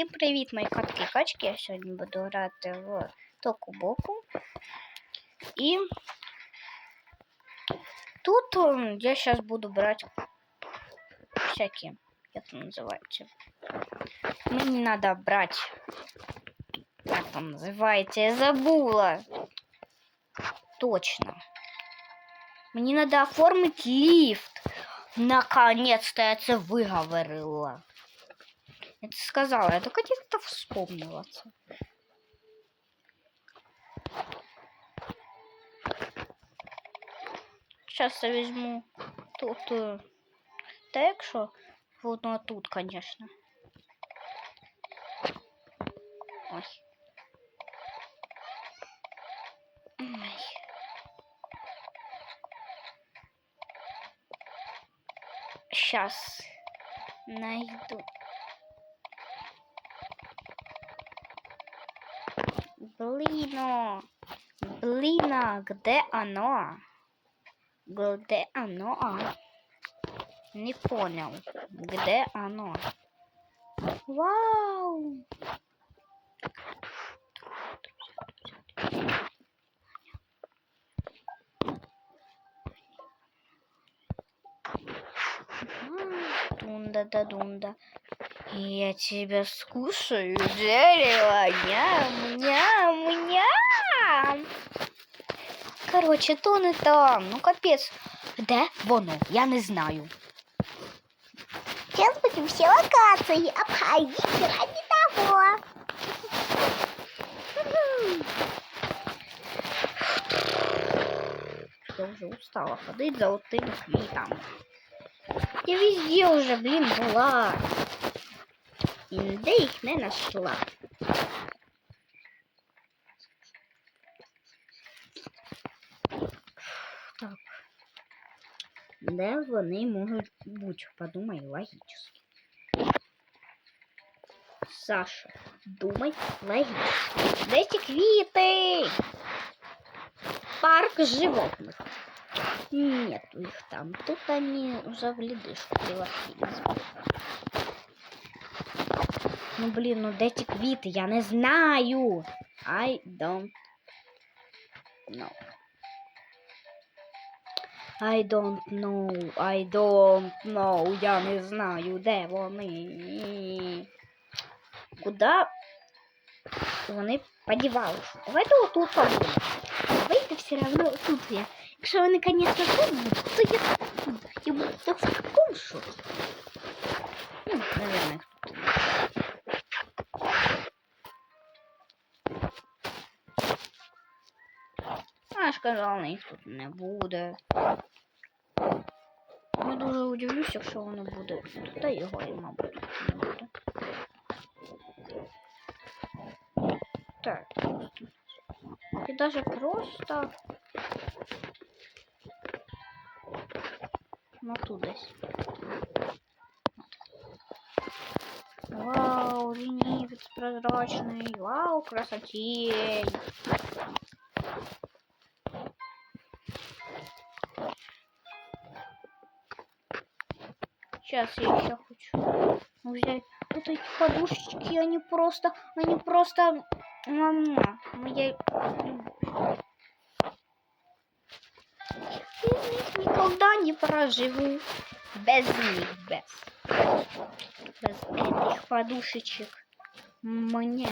Всім привіт, мої котки і качки. Я сьогодні буду грати в току боку. І тут ем, я зараз буду брати всякі, як це називається. Мені треба брати. Як там називається? Я забула. Точно. Мені треба оформити ліфт. Наконец-то я це виговорила. Это сказала, я только где-то вспомнила. Сейчас я возьму тут. э, Та якщо вот ну, а тут, конечно. Ой. Ой. Сейчас найду. Блин, блин, а где оно? Где оно? Не понял, где оно? Вау! Дунда да дунда. Я тебя скушаю, дерево. Ням, ням, ням. Короче, то не там. Ну капець. Де воно? Я не знаю. Сейчас будем все локации обходить ради того. Я уже устала ходить за отими квітами. Я везде уже, блин, була. Ніде їх не знайшла. Так. Де вони можуть бути? Подумай логічно. Саша, думай логічно. Де ці квіти? Парк животных. Нету их там. Тут они уже в ледышку превратились. Ну блин, ну де ці квіти? Я не знаю. I don't know. I don't know, I don't know. Я не знаю, де вони. Куда вони подівалися? Давайте отут побудемо. Давайте все равно тут я. Якщо вони, конечно, тут будуть, то я. Я буду так в такому шоці. Ну, наверное, казала, їх тут не буде. Я дуже удивлюсь, якщо воно буде. Та його, і, мабуть, не буде. Так. И даже просто... Ну, тут десь. Вау, ленивец прозрачный. Вау, красотень. Сейчас я еще хочу взять вот эти подушечки. Они просто, они просто Мама, моя любовь. Никогда не проживу без них, без. Без этих подушечек. Мне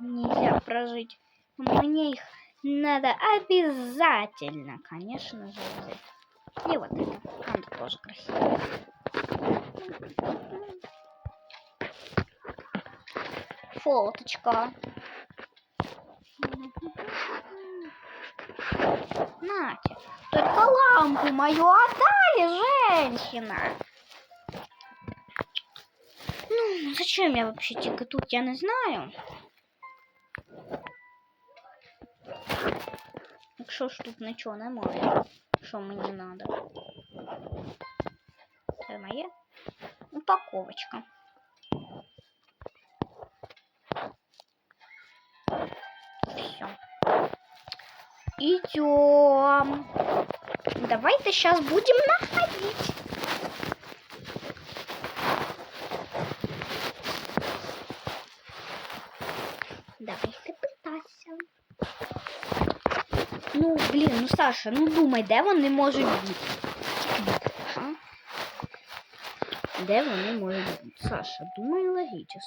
нельзя прожить. Мне их надо обязательно, конечно же, взять. И вот это. Она тоже красивая. Фоточка. Нате, только лампу мою отдали, женщина. Ну, зачем я вообще тільки тут, я не знаю. Якщо ж тут нічого немає, що мені надо. Це моє Упаковочка. Все. Идем. Давайте сейчас будем находить. Давайте питатися. Ну, блін, ну Саша, ну думай, де вони можуть бути? Де вони можуть бути? Саша, думай логічно.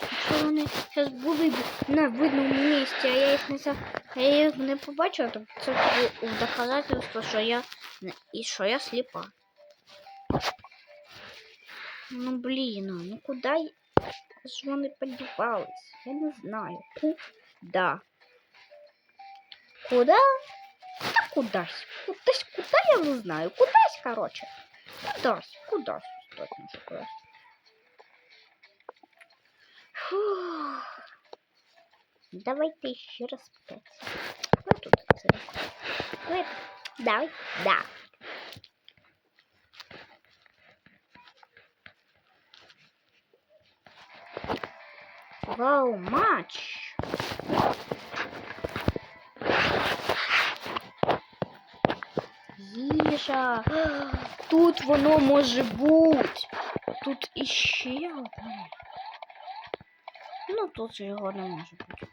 Якщо вони зараз будуть на видному місці, а я їх не за... а я їх не побачила, то це доказательство, що я і що я сліпа. Ну блін, ну куди ж вони подівались? Я не знаю. Куда? Куда? Та кудась. Кудась, куда я не знаю. Кудась, короче. Кудась, кудась. Точно, кудась. Фух. Давайте ще раз п'ять. Ну тут це. Ну, Давай. Да. Вау, матч. Їжа. Тут воно може бути. Тут іще одне. Ну, тут його не може бути.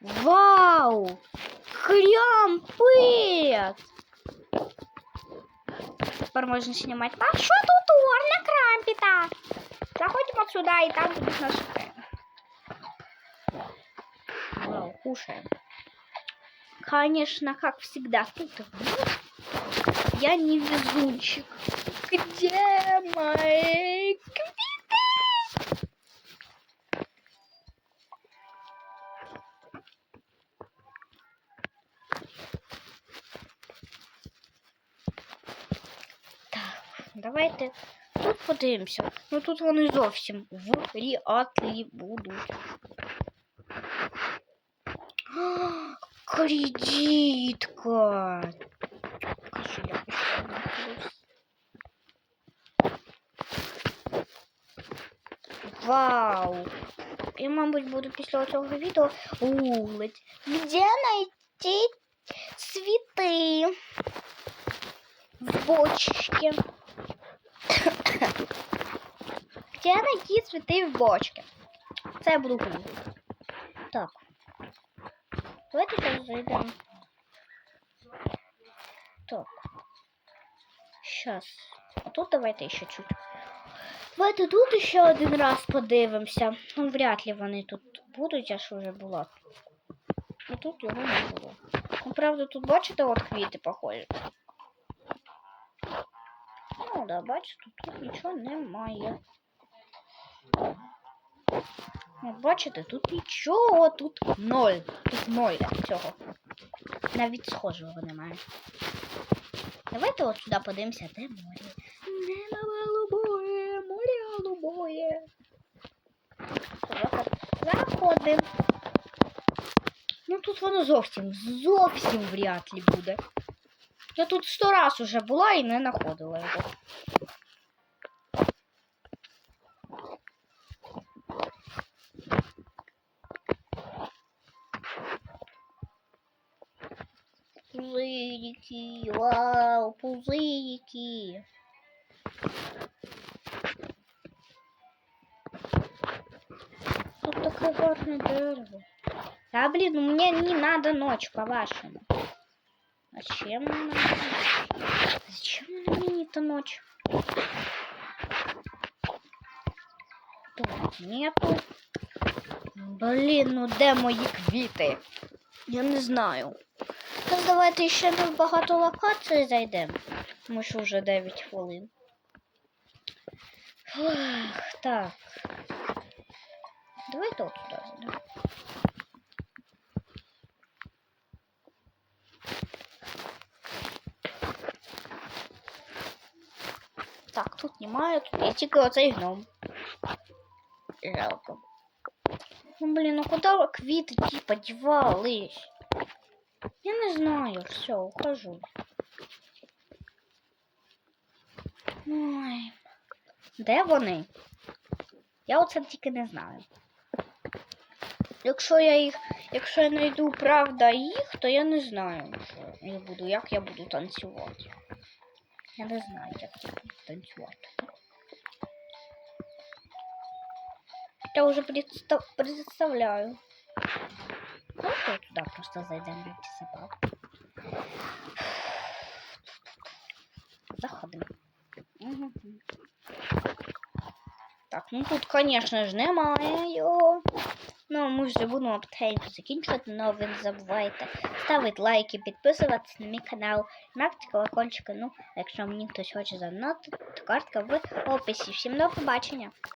Вау! Крампець! Тепер можна знімати. А що тут орна крампіта? Заходимо сюди і там будуть наші теми. Вау, кушаем. Конечно, как всегда. Тут я не везунчик. Где мои квиты? Так, давайте тут подивимося. Ну тут вони зовсім в ріатлі будуть. А, Кредитка. Вау! Я, мабуть, буду після цього відео гуглить. Где найти цветы? в бочке. Где найти цветы в бочке? Це я буду гуглити. Так. Давайте зараз зайдемо. Так. Сейчас. А тут давайте ще чуть. Давайте тут ще один раз подивимося. Ну, вряд ли вони тут будуть, я ж вже була. А тут його не було. Ну, правда, тут бачите, от квіти похожі. Ну, да, бачите, тут нічого немає. От бачите, тут нічого, тут ноль. Тут ноль цього. Навіть схожого немає. Давайте от сюди подивимося, де море. Заходимо. Ну тут воно зовсім, зовсім вряд ли буде. Я тут сто раз уже була і не знаходила його. Пузырики, вау, пузырики. Гарное дерево. Да блин, ну мне не надо ночь, по-вашему. Зачем мне надо ночь? Зачем мне это ночь? Тут нету. Блін, ну де мої квіти? Я не знаю. Так давайте ще на багато локацій зайдемо. Тому що вже 9 хвилин. Фух, так. Давайте от туди зайдемо. Так, тут немає, тут є тільки оцей гном. Жалко. Ну блін, ну куди квіти ті подівались? Я не знаю, все, ухожу. Ой. Де вони? Я оце тільки не знаю. Якщо я їх, якщо я знайду правда їх, то я не знаю, що я буду, як я буду танцювати. Я не знаю, як я буду танцювати. Я уже представ- представляю. Ну, то туда просто зайдем бити собак. Заходимо. Мгм. Так, ну тут, конечно ж, немає його. Ну, ми вже будемо потихеньку закінчувати, але ви не забувайте ставити лайки, підписуватися на мій канал, м'якти колокольчика. Ну, якщо мені хтось хоче задонатити, то картка в описі. Всім до побачення!